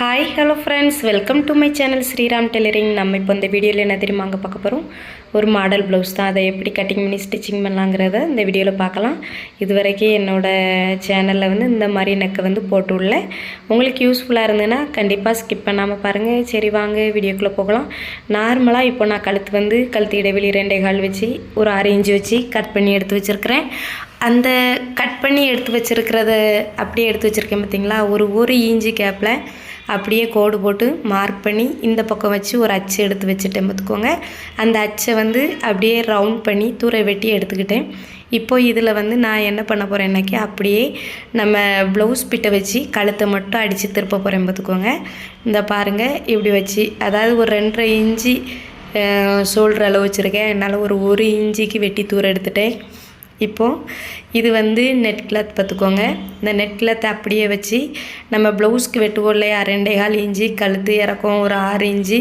Hi hello friends welcome to my channel Sriram tailoring நம்ம இப்போ இந்த வீடியோவில் என்ன தெரியுமா அங்கே பார்க்க போகிறோம் ஒரு மாடல் ப்ளவுஸ் தான். அதை எப்படி கட்டிங் பண்ணி ஸ்டிச்சிங் பண்ணலாங்கிறத இந்த வீடியோவில் பார்க்கலாம். இது வரைக்கும் என்னோடய சேனலில் வந்து இந்த மாதிரி நெக்கை வந்து போட்டு உள்ள உங்களுக்கு யூஸ்ஃபுல்லாக இருந்ததுன்னா கண்டிப்பாக ஸ்கிப் பண்ணாமல் பாருங்கள் சரி வாங்க வீடியோக்குள்ளே போகலாம். நார்மலாக இப்போ நான் கழுத்து வந்து கழுத்து இடைவெளி ரெண்டே கால் வச்சு ஒரு ஆறு இன்ச்சு வச்சு கட் பண்ணி எடுத்து வச்சுருக்கிறேன். அந்த கட் பண்ணி எடுத்து வச்சுருக்கிறத அப்படியே எடுத்து வச்சுருக்கேன் பார்த்தீங்களா ஒரு ஒரு இன்ச்சு கேப்பில் அப்படியே கோடு போட்டு மார்க் பண்ணி இந்த பக்கம் வச்சு ஒரு அச்சு எடுத்து வச்சுட்டேன் பார்த்துக்கோங்க. அந்த அச்சை வந்து அப்படியே ரவுண்ட் பண்ணி தூரை வெட்டி எடுத்துக்கிட்டேன். இப்போ இதில் வந்து நான் என்ன பண்ண போகிறேன்னாக்கி அப்படியே நம்ம ப்ளவுஸ் பிட்டை வச்சு கழுத்தை மட்டும் அடித்து திருப்ப போகிறேன் பார்த்துக்கோங்க. இந்த பாருங்கள் இப்படி வச்சு அதாவது ஒரு ரெண்டரை இன்ச்சு ஷோல்டர் அளவு வச்சுருக்கேன். என்னால் ஒரு ஒரு இஞ்சிக்கு வெட்டி தூரம் எடுத்துட்டேன். இப்போது இது வந்து நெட் கிளாத் பார்த்துக்கோங்க. இந்த நெட் கிளாத்தை அப்படியே வச்சு நம்ம ப்ளவுஸ்க்கு வெட்டுவோம் இல்லையா? ரெண்டே கால் இஞ்சி கழுத்து இறக்கம் ஒரு ஆறு இஞ்சி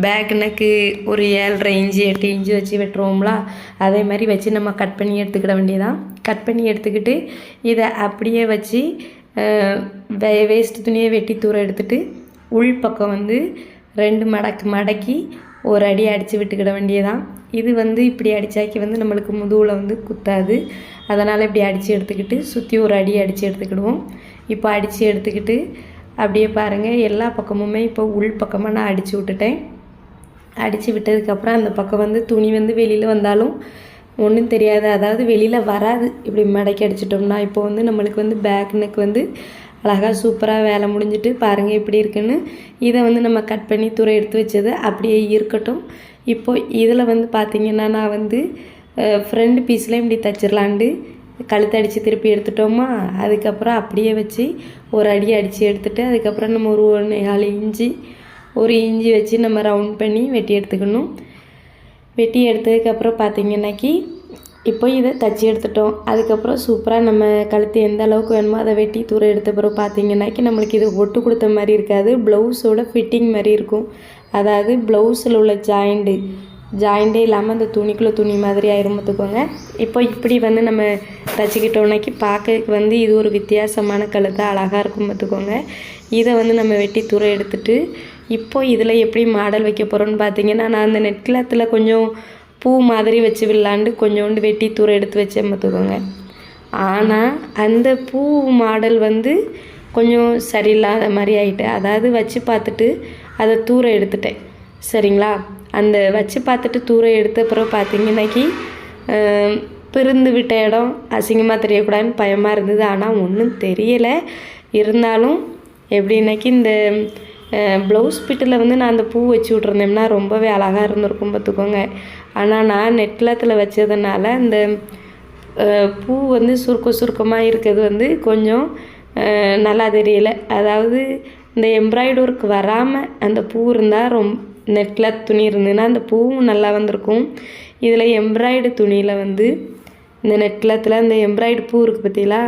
பேக் நெக்கு ஒரு ஏழரை இஞ்சி எட்டு இஞ்சி வச்சு வெட்டுருவோம்ல அதே மாதிரி வச்சு நம்ம கட் பண்ணி எடுத்துக்கிட வேண்டியதான் கட் பண்ணி எடுத்துக்கிட்டு இதை அப்படியே வச்சு வே வேஸ்ட் துணியை வெட்டி தூரம் எடுத்துகிட்டு உள் பக்கம் வந்து ரெண்டு மடக்கு மடக்கி ஒரு அடி அடித்து விட்டுக்கிட வேண்டியதான் இது வந்து இப்படி அடித்தாக்கி வந்து நம்மளுக்கு முதுகில் வந்து குத்தாது. அதனால் இப்படி அடித்து எடுத்துக்கிட்டு சுற்றி ஒரு அடி அடித்து எடுத்துக்கிடுவோம். இப்போ அடித்து எடுத்துக்கிட்டு அப்படியே பாருங்கள் எல்லா பக்கமுமே இப்போ உள் பக்கமாக நான் அடித்து விட்டுட்டேன். அடித்து விட்டதுக்கப்புறம் அந்த பக்கம் வந்து துணி வந்து வெளியில் வந்தாலும் ஒன்றும் தெரியாது. அதாவது வெளியில் வராது. இப்படி மடக்கி அடிச்சிட்டோம்னா இப்போ வந்து நம்மளுக்கு வந்து பேக் நெக் வந்து அழகாக சூப்பராக வேலை முடிஞ்சிட்டு பாருங்கள் எப்படி இருக்குன்னு. இதை வந்து நம்ம கட் பண்ணி துறை எடுத்து வச்சது அப்படியே இருக்கட்டும். இப்போது இதில் வந்து பார்த்திங்கன்னா நான் வந்து ஃப்ரண்ட் பீஸ்லேயும் இப்படி தச்சிடலான்ட்டு கழுத்து அடித்து திருப்பி எடுத்துட்டோமா? அதுக்கப்புறம் அப்படியே வச்சு ஒரு அடி அடித்து எடுத்துகிட்டு அதுக்கப்புறம் நம்ம ஒரு ஒன்று நாலு இஞ்சி ஒரு இஞ்சி வச்சு நம்ம ரவுண்ட் பண்ணி வெட்டி எடுத்துக்கணும். வெட்டி எடுத்ததுக்கப்புறம் பார்த்திங்கன்னாக்கி இப்போ இதை தச்சு எடுத்துட்டோம். அதுக்கப்புறம் சூப்பராக நம்ம கழுத்து எந்த அளவுக்கு வேணுமோ அதை வெட்டி தூர எடுத்த பிறகு பார்த்தீங்கன்னாக்கி நம்மளுக்கு இது ஒட்டு கொடுத்த மாதிரி இருக்காது. ப்ளவுஸோட ஃபிட்டிங் மாதிரி இருக்கும். அதாவது ப்ளவுஸில் உள்ள ஜாயிண்ட்டு ஜாயிண்டே இல்லாமல் அந்த துணிக்குள்ளே துணி மாதிரி ஆயிரும் பார்த்துக்கோங்க. இப்போ இப்படி வந்து நம்ம தச்சுக்கிட்டோன்னாக்கி பார்க்கறதுக்கு வந்து இது ஒரு வித்தியாசமான கழுத்தாக அழகாக இருக்கும் பார்த்துக்கோங்க. இதை வந்து நம்ம வெட்டி தூரம் எடுத்துட்டு இப்போ இதில் எப்படி மாடல் வைக்க போகிறோன்னு பார்த்தீங்கன்னா நான் அந்த நெட்கிளத்தில் கொஞ்சம் பூ மாதிரி வச்சு விடலாண்டு கொஞ்சோண்டு வெட்டி தூரம் எடுத்து வச்சேன் பார்த்துக்கோங்க. ஆனால் அந்த பூ மாடல் வந்து கொஞ்சம் சரியில்லாத மாதிரி ஆகிட்டு அதாவது வச்சு பார்த்துட்டு அதை தூரம் எடுத்துட்டேன். சரிங்களா? அந்த வச்சு பார்த்துட்டு தூரம் எடுத்த பிறகு பார்த்தீங்கன்னாக்கி பிரிந்து விட்ட இடம் அசிங்கமாக தெரியக்கூடாதுன்னு பயமாக இருந்தது. ஆனால் ஒன்றும் தெரியலை. இருந்தாலும் எப்படின்னாக்கி இந்த ப்ளவுஸ் பிட்டில் வந்து நான் அந்த பூ வச்சு விட்ருந்தேன்னா ரொம்பவே அழகாக இருந்திருக்கும் பார்த்துக்கோங்க. ஆனால் நான் நெட்லத்தில் வச்சதுனால இந்த பூ வந்து சுருக்க சுருக்கமாக இருக்கிறது வந்து கொஞ்சம் நல்லா தெரியல. அதாவது இந்த எம்ப்ராய்டு ஒர்க் வராமல் அந்த பூ இருந்தால் ரொம் நெட்டில் துணி இருந்ததுன்னா அந்த பூவும் நல்லா வந்திருக்கும். இதில் எம்ப்ராய்டு துணியில் வந்து இந்த நெட்லத்தில் இந்த எம்ப்ராய்டு பூ இருக்குது பார்த்தீங்களா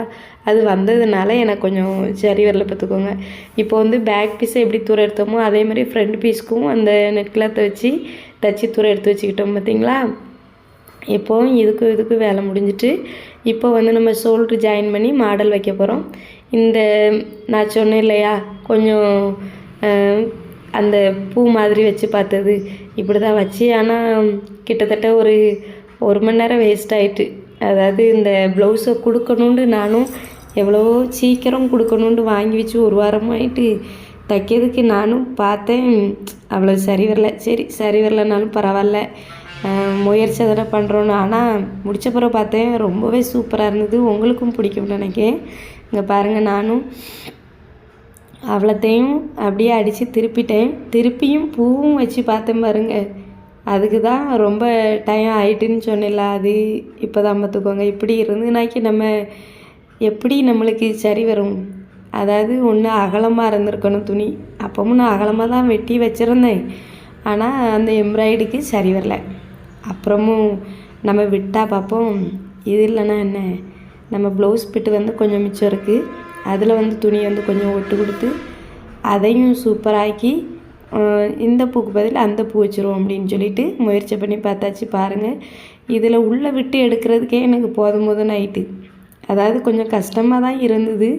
அது வந்ததுனால எனக்கு கொஞ்சம் சரி வரல பார்த்துக்கோங்க இப்போ வந்து பேக் பீஸை எப்படி தூரம் எடுத்தோமோ அதே மாதிரி ஃப்ரண்ட் பீஸ்க்கும் அந்த நெட்லத்தை வச்சு தச்சு தூரம் எடுத்து வச்சுக்கிட்டோம் பார்த்தீங்களா இப்போவும் இதுக்கும் இதுக்கும் வேலை முடிஞ்சிட்டு இப்போ வந்து நம்ம ஷோல்ட்ரு ஜாயின் பண்ணி மாடல் வைக்க போகிறோம் இந்த நான் சொன்னேன் இல்லையா கொஞ்சம் அந்த பூ மாதிரி வச்சு பார்த்தது. இப்படி தான் வச்சு ஆனால் கிட்டத்தட்ட ஒரு ஒரு மணி நேரம் வேஸ்ட் ஆகிட்டு அதாவது இந்த ப்ளவுஸை கொடுக்கணுன்ட்டு நானும் எவ்வளவோ சீக்கிரம் கொடுக்கணுன்ட்டு வாங்கி வச்சு ஒரு வாரமாயிட்டு தைக்கிறதுக்கு நானும் பார்த்தேன். அவ்வளோ சரி வரல. சரி சரி வரலனாலும் பரவாயில்ல. முயற்சி அதெல்லாம் பண்ணுறோன்னு ஆனால் முடித்த பிறகு பார்த்தேன் ரொம்பவே சூப்பராக இருந்தது. உங்களுக்கும் பிடிக்கும்னு நினைக்கிறேன். இங்கே பாருங்கள் நானும் அவ்வளோத்தையும் அப்படியே அடித்து திருப்பிட்டேன். திருப்பியும் பூவும் வச்சு பார்த்தேன் பாருங்கள் அதுக்கு தான் ரொம்ப டைம் ஆயிட்டுன்னு சொன்னேன்ல அது இப்போ தான் பார்த்துக்கோங்க இப்படி இருந்துனாக்கி நம்ம எப்படி நம்மளுக்கு சரி வரும்? அதாவது ஒன்று அகலமாக இருந்திருக்கணும் துணி. அப்பவும் நான் அகலமாக தான் வெட்டி வச்சுருந்தேன். ஆனால் அந்த எம்ப்ராய்டுக்கு சரி வரல. அப்புறமும் நம்ம விட்டால் பார்ப்போம் இது இல்லைன்னா என்ன? நம்ம ப்ளவுஸ் பிட்டு வந்து கொஞ்சம் மிச்சம் இருக்குது அதில் வந்து துணி வந்து கொஞ்சம் ஒட்டு கொடுத்து அதையும் சூப்பராக்கி இந்த பூக்கு பதில் அந்த பூ வச்சுருவோம் அப்படின்னு சொல்லிட்டு முயற்சி பண்ணி பார்த்தாச்சு பாருங்கள் இதில் உள்ளே விட்டு எடுக்கிறதுக்கே எனக்கு போதும் போதும் நைட்டு அதாவது கொஞ்சம் கஷ்டமாக தான் இருந்தது.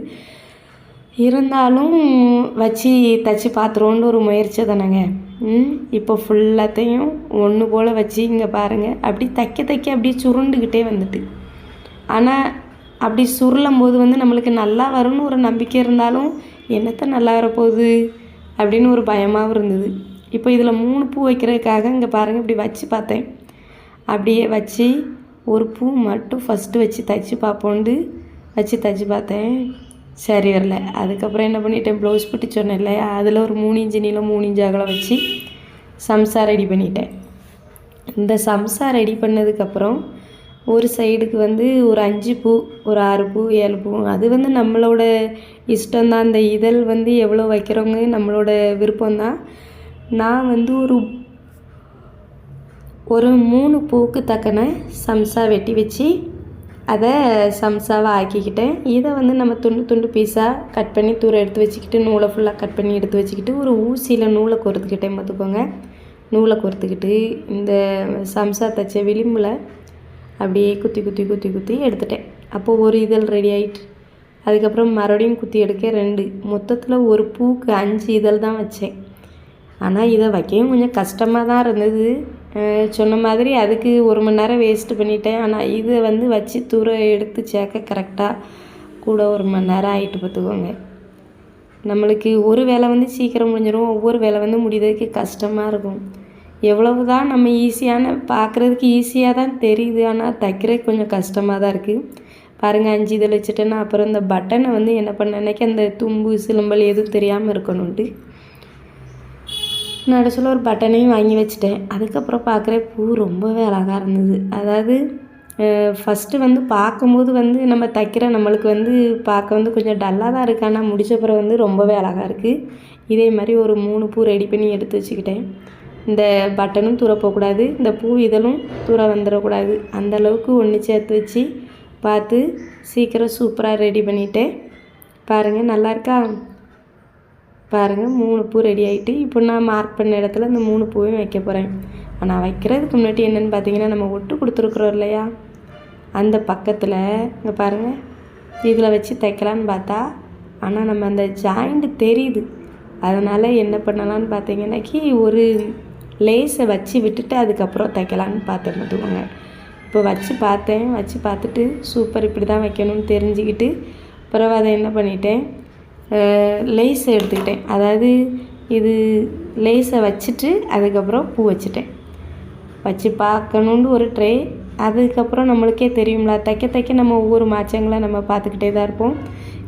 இருந்தாலும் வச்சு தச்சு பார்த்துருவோன்னு ஒரு முயற்சி தானேங்க. இப்போ ஃபுல்லாத்தையும் ஒன்று போல் வச்சு இங்கே பாருங்கள் அப்படி தைக்க தைக்க அப்படியே சுருண்டுக்கிட்டே வந்துட்டு. ஆனால் அப்படி சுருளும் போது வந்து நம்மளுக்கு நல்லா வரும்னு ஒரு நம்பிக்கை இருந்தாலும் என்னத்தை நல்லா வரப்போகுது? அப்படின்னு ஒரு பயமாகவும் இருந்தது. இப்போ இதில் மூணு பூ வைக்கிறதுக்காக இங்கே பாருங்கள் இப்படி வச்சு பார்த்தேன். அப்படியே வச்சு ஒரு பூ மட்டும் ஃபஸ்ட்டு வச்சு தைச்சி பார்ப்போண்டு வச்சு தைச்சி பார்த்தேன். சரி வரல. அதுக்கப்புறம் என்ன பண்ணிட்டேன் ப்ளவுஸ் பிட்டு சொன்னேன் இல்லையா? அதில் ஒரு மூணு இன்ச்சு நீளம் மூணு இன்ச்சு அகலம் வச்சு சம்சா ரெடி பண்ணிட்டேன். இந்த சம்சா ரெடி பண்ணதுக்கப்புறம் ஒரு சைடுக்கு வந்து ஒரு அஞ்சு பூ ஒரு ஆறு பூ ஏழு பூ. அது வந்து நம்மளோட இஷ்டம்தான். அந்த இதழ் வந்து எவ்வளோ வைக்கிறவங்க நம்மளோட விருப்பம்தான். நான் வந்து ஒரு ஒரு மூணு பூக்கு தக்கன சம்சா வெட்டி வச்சு அதை சம்சாவை ஆக்கிக்கிட்டேன். இதை வந்து நம்ம துண்டு துண்டு பீஸாக கட் பண்ணி தூரம் எடுத்து வச்சுக்கிட்டு நூலை ஃபுல்லாக கட் பண்ணி எடுத்து வச்சுக்கிட்டு ஒரு ஊசியில் நூலை கோர்த்துக்கிட்டேன் பார்த்துக்கோங்க. நூலை கோர்த்துக்கிட்டு இந்த சம்சா தைச்ச விளிம்பில் அப்படியே குத்தி குத்தி குத்தி குத்தி எடுத்துட்டேன். அப்போது ஒரு இதழ் ரெடி ஆகிட்டு அதுக்கப்புறம் மறுபடியும் குத்தி எடுக்க ரெண்டு. மொத்தத்தில் ஒரு பூக்கு அஞ்சு இதழ் தான் வச்சேன். ஆனால் இதை வைக்கவும் கொஞ்சம் கஷ்டமாக தான் இருந்தது. சொன்ன மாதிரி அதுக்கு ஒரு மணி நேரம் வேஸ்ட்டு பண்ணிட்டேன். ஆனால் இதை வந்து வச்சு தூர எடுத்து சேர்க்க கரெக்டாக கூட ஒரு மணி நேரம் ஆகிட்டு பார்த்துக்கோங்க. நம்மளுக்கு ஒரு வேலை வந்து சீக்கிரம் முடிஞ்சிடும் ஒவ்வொரு வேலை வந்து முடியறதுக்கு கஷ்டமாக இருக்கும். எவ்வளவு தான் நம்ம ஈஸியான பார்க்குறதுக்கு ஈஸியாக தான் தெரியுது ஆனால் தைக்கிறதுக்கு கொஞ்சம் கஷ்டமாக தான் இருக்குது பாருங்கள் அஞ்சு இதில் வச்சுட்டேன்னா அப்புறம் இந்த பட்டனை வந்து என்ன பண்ண அன்னைக்கு அந்த தும்பு சிலம்பல் எதுவும் தெரியாமல் இருக்கணும்ட்டு நடுசில் ஒரு பட்டனையும் வாங்கி வச்சுட்டேன். அதுக்கப்புறம் பார்க்குற பூ ரொம்பவே அழகாக இருந்தது. அதாவது ஃபஸ்ட்டு வந்து பார்க்கும்போது வந்து நம்ம தைக்கிற நம்மளுக்கு வந்து பார்க்க வந்து கொஞ்சம் டல்லாக தான் இருக்குது ஆனால் முடிச்ச பிறகு வந்து ரொம்பவே அழகாக இருக்குது இதே மாதிரி ஒரு மூணு பூ ரெடி பண்ணி எடுத்து வச்சுக்கிட்டேன். இந்த பட்டனும் தூர போகக்கூடாது இந்த பூ இதழும் தூர வந்துடக்கூடாது அந்தளவுக்கு ஒன்று சேர்த்து வச்சு பார்த்து சீக்கிரம் சூப்பராக ரெடி பண்ணிட்டேன் பாருங்கள் நல்லாயிருக்கா பாருங்கள் மூணு பூ ரெடி ஆகிட்டு இப்போ நான் மார்க் பண்ண இடத்துல இந்த மூணு பூவையும் வைக்க போகிறேன் ஆனால் வைக்கிறதுக்கு முன்னாடி என்னென்னு பார்த்தீங்கன்னா நம்ம ஒட்டு கொடுத்துருக்குறோம் இல்லையா? அந்த பக்கத்தில் இங்கே பாருங்கள் இதில் வச்சு தைக்கலான்னு பார்த்தா ஆனால் நம்ம அந்த ஜாயிண்ட் தெரியுது. அதனால் என்ன பண்ணலான்னு பார்த்தீங்கன்னாக்கி ஒரு லேஸை வச்சு விட்டுட்டு அதுக்கப்புறம் தைக்கலான்னு பார்த்தேன் பார்த்துக்கோங்க இப்போ வச்சு பார்த்தேன். வச்சு பார்த்துட்டு சூப்பர் இப்படி தான் வைக்கணும்னு தெரிஞ்சுக்கிட்டு பிறகு அதை என்ன பண்ணிட்டேன்? லேஸை எடுத்துக்கிட்டேன். அதாவது இது லேஸை வச்சுட்டு அதுக்கப்புறம் பூ வச்சுட்டேன். வச்சு பார்க்கணுன்னு ஒரு ட்ரே. அதுக்கப்புறம் நம்மளுக்கே தெரியும்ல தைக்க தைக்க நம்ம ஒவ்வொரு மாற்றங்களை நம்ம பார்த்துக்கிட்டே தான் இருப்போம்.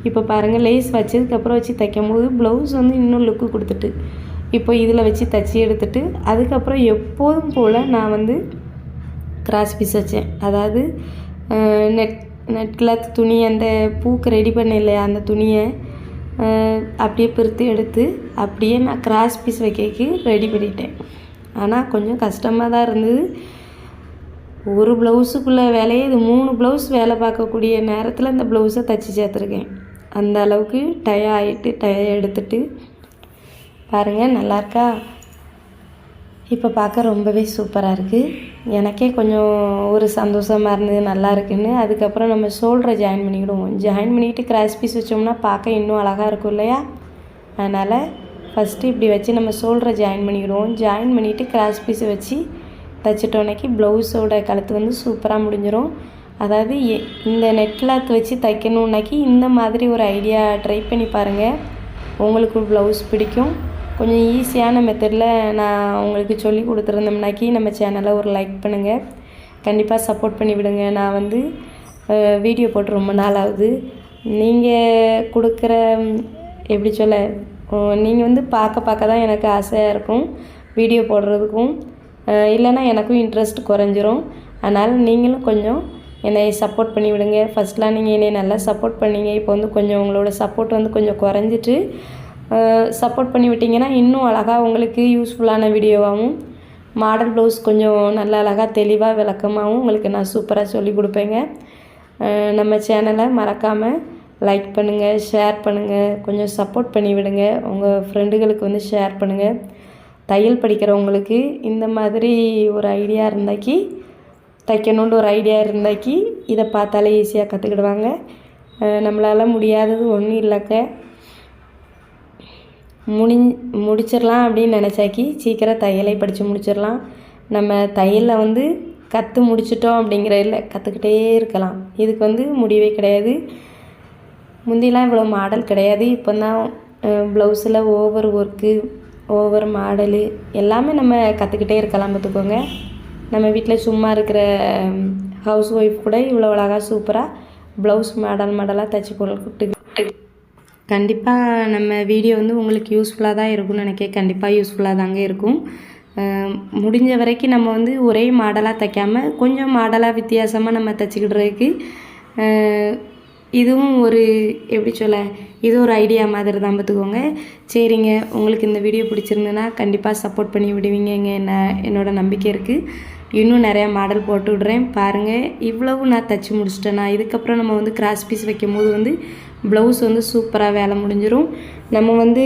இப்போ பாருங்கள் லேஸ் வச்சதுக்கப்புறம் வச்சு தைக்கும் போது ப்ளவுஸ் வந்து இன்னும் லுக்கு கொடுத்துட்டு இப்போ இதில் வச்சு தச்சு எடுத்துட்டு அதுக்கப்புறம் எப்போதும் போல் நான் வந்து கிராஸ் பீஸ் வச்சேன். அதாவது நெட் நெட் கிளாத் துணி அந்த பூக்கு ரெடி பண்ண இல்லையா அந்த துணியை அப்படியே பிரித்து எடுத்து அப்படியே நான் கிராஸ் பீஸ் வைக்கிறதுக்கு ரெடி பண்ணிட்டேன். ஆனால் கொஞ்சம் கஷ்டமாக தான் இருந்தது. ஒரு ப்ளவுஸுக்குள்ளே வேலையே இது மூணு ப்ளவுஸ் வேலை பார்க்கக்கூடிய நேரத்தில் இந்த ப்ளவுஸை தச்சு சேர்த்துருக்கேன். அந்த அளவுக்கு டய ஆகிட்டு டய எடுத்துட்டு பாருங்கள் நல்லாயிருக்கா இப்போ பார்க்க ரொம்பவே சூப்பராக இருக்குது எனக்கே கொஞ்சம் ஒரு சந்தோஷமாக இருந்தது நல்லா இருக்குன்னு. அதுக்கப்புறம் நம்ம ஷோல்டரை ஜாயின் பண்ணிக்கிடுவோம். ஜாயின் பண்ணிக்கிட்டு கிராஸ் பீஸ் வச்சோம்னா பார்க்க இன்னும் அழகாக இருக்கும் இல்லையா? அதனால் ஃபஸ்ட்டு இப்படி வச்சு நம்ம ஷோல்டரை ஜாயின் பண்ணிக்கிடுவோம். ஜாயின் பண்ணிவிட்டு கிராஸ் பீஸை வச்சு தைச்சிட்டோன்னக்கி ப்ளவுஸோட கழுத்து வந்து சூப்பராக முடிஞ்சிடும் அதாவது எ- இந்த நெட் கிளாத் வச்சு தைக்கணுன்னாக்கி இந்த மாதிரி ஒரு ஐடியா ட்ரை பண்ணி பாருங்கள் உங்களுக்கு ப்ளவுஸ் பிடிக்கும். கொஞ்சம் ஈஸியான மெத்தடில் நான் உங்களுக்கு சொல்லி கொடுத்துருந்தோம்னாக்கி நம்ம சேனலை ஒரு லைக் பண்ணுங்கள் கண்டிப்பாக சப்போர்ட் பண்ணி விடுங்க. நான் வந்து வீடியோ போட்டு ரொம்ப நாள் ஆகுது. நீங்கள் கொடுக்குற எப்படி சொல்ல நீங்கள் வந்து பார்க்க பார்க்க தான் எனக்கு ஆசையாக இருக்கும். வீடியோ போடுறதுக்கும் இல்லைனா இல்லைன்னா எனக்கும் இன்ட்ரெஸ்ட் குறைஞ்சிரும். அதனால் நீங்களும் கொஞ்சம் என்னை சப்போர்ட் பண்ணி விடுங்க. ஃபஸ்ட்லாம் நீங்கள் என்னை நல்லா சப்போர்ட் பண்ணீங்க. இப்போ வந்து கொஞ்சம் உங்களோட சப்போர்ட் வந்து கொஞ்சம் குறைஞ்சிட்டு சப்போர்ட் பண்ணி விட்டிங்கன்னா இன்னும் அழகாக உங்களுக்கு யூஸ்ஃபுல்லான வீடியோவாகவும் மாடல் ப்ளவுஸ் கொஞ்சம் நல்ல அழகாக தெளிவாக விளக்கமாகவும் உங்களுக்கு நான் சூப்பராக சொல்லி கொடுப்பேங்க. நம்ம சேனலை மறக்காமல் லைக் பண்ணுங்கள் ஷேர் பண்ணுங்கள் கொஞ்சம் சப்போர்ட் பண்ணி விடுங்க. உங்கள் ஃப்ரெண்டுகளுக்கு வந்து ஷேர் பண்ணுங்கள் தையல் படிக்கிறவங்களுக்கு இந்த மாதிரி ஒரு ஐடியா இருந்தாக்கி தைக்கணுன்ற ஒரு ஐடியா இருந்தாக்கி இதை பார்த்தாலே ஈஸியாக கற்றுக்கிடுவாங்க நம்மளால் முடியாதது ஒன்றும் இல்லைக்க முடி முடிச்சிடலாம் அப்படின்னு நினச்சாக்கி சீக்கிரம் தையலை படித்து முடிச்சிடலாம் நம்ம தையலில் வந்து கற்று முடிச்சிட்டோம் அப்படிங்கிற இல்லை கற்றுக்கிட்டே இருக்கலாம். இதுக்கு வந்து முடிவே கிடையாது. முந்திலாம் இவ்வளோ மாடல் கிடையாது. இப்போ தான் ப்ளவுஸில் ஓவர் ஒர்க்கு ஓவர் மாடலு எல்லாமே நம்ம கற்றுக்கிட்டே இருக்கலாம் பார்த்துக்கோங்க. நம்ம வீட்டில் சும்மா இருக்கிற ஹவுஸ் ஒய்ஃப் கூட இவ்வளோ அழகாக சூப்பராக ப்ளவுஸ் மாடல் மாடலாக தைச்சி போட்டு கண்டிப்பாக நம்ம வீடியோ வந்து உங்களுக்கு யூஸ்ஃபுல்லாக தான் இருக்கும்னு நினைக்கிறேன். கண்டிப்பாக யூஸ்ஃபுல்லாக தாங்க இருக்கும். முடிஞ்ச வரைக்கும் நம்ம வந்து ஒரே மாடலாக தைக்காமல் கொஞ்சம் மாடலாக வித்தியாசமாக நம்ம தைச்சிக்கிடுறதுக்கு இதுவும் ஒரு எப்படி சொல்ல இது ஒரு ஐடியா மாதிரி தான் பார்த்துக்கோங்க. சரிங்க உங்களுக்கு இந்த வீடியோ பிடிச்சிருந்துன்னா கண்டிப்பாக சப்போர்ட் பண்ணி விடுவீங்கங்க. என்ன என்னோடய நம்பிக்கை இருக்குது இன்னும் நிறையா மாடல் போட்டு விடுறேன். பாருங்கள் இவ்வளவு நான் தைச்சி முடிச்சிட்டேன்னா இதுக்கப்புறம் நம்ம வந்து கிராஸ் பீஸ் வைக்கும் போது வந்து ப்ளவுஸ் வந்து சூப்பராக வேலை முடிஞ்சிடும் நம்ம வந்து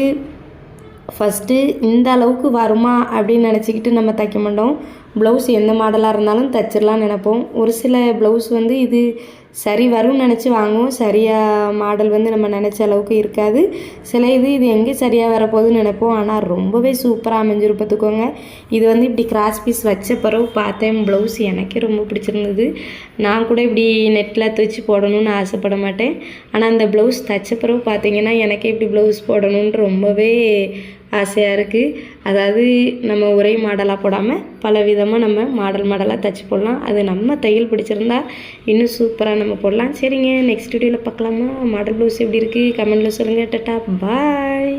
ஃபஸ்ட்டு இந்த அளவுக்கு வருமா அப்படின்னு நினச்சிக்கிட்டு நம்ம தைக்க மாட்டோம். ப்ளவுஸ் எந்த மாடலாக இருந்தாலும் தைச்சிடலாம்னு நினைப்போம். ஒரு சில ப்ளவுஸ் வந்து இது சரி வரும்னு நினச்சி வாங்குவோம். சரியாக மாடல் வந்து நம்ம நினச்ச அளவுக்கு இருக்காது. சில இது இது எங்கே சரியாக வரப்போகுதுன்னு நினைப்போம். ஆனால் ரொம்பவே சூப்பராக அமைஞ்சிரும் பார்த்துக்கோங்க. இது வந்து இப்படி கிராஸ் பீஸ் வச்ச பிறகு பார்த்தேன் ப்ளவுஸ் எனக்கே ரொம்ப பிடிச்சிருந்தது. நான் கூட இப்படி நெட்டில் தைச்சி போடணும்னு ஆசைப்பட மாட்டேன். ஆனால் அந்த ப்ளவுஸ் தைச்ச பிறகு பார்த்தீங்கன்னா எனக்கே இப்படி ப்ளவுஸ் போடணுன்னு ரொம்பவே ஆசையாக இருக்குது அதாவது நம்ம ஒரே மாடலாக போடாமல் பல விதமாக நம்ம மாடல் மாடலாக தைச்சி போடலாம். அது நம்ம தையல் பிடிச்சிருந்தா இன்னும் சூப்பராக நம்ம போடலாம். சரிங்க நெக்ஸ்ட் வீடியோவில் பார்க்கலாமா? மாடல் ப்ளவுஸ் எப்படி இருக்குது கமெண்ட்டில் சொல்லுங்கள் டட்டா பாய்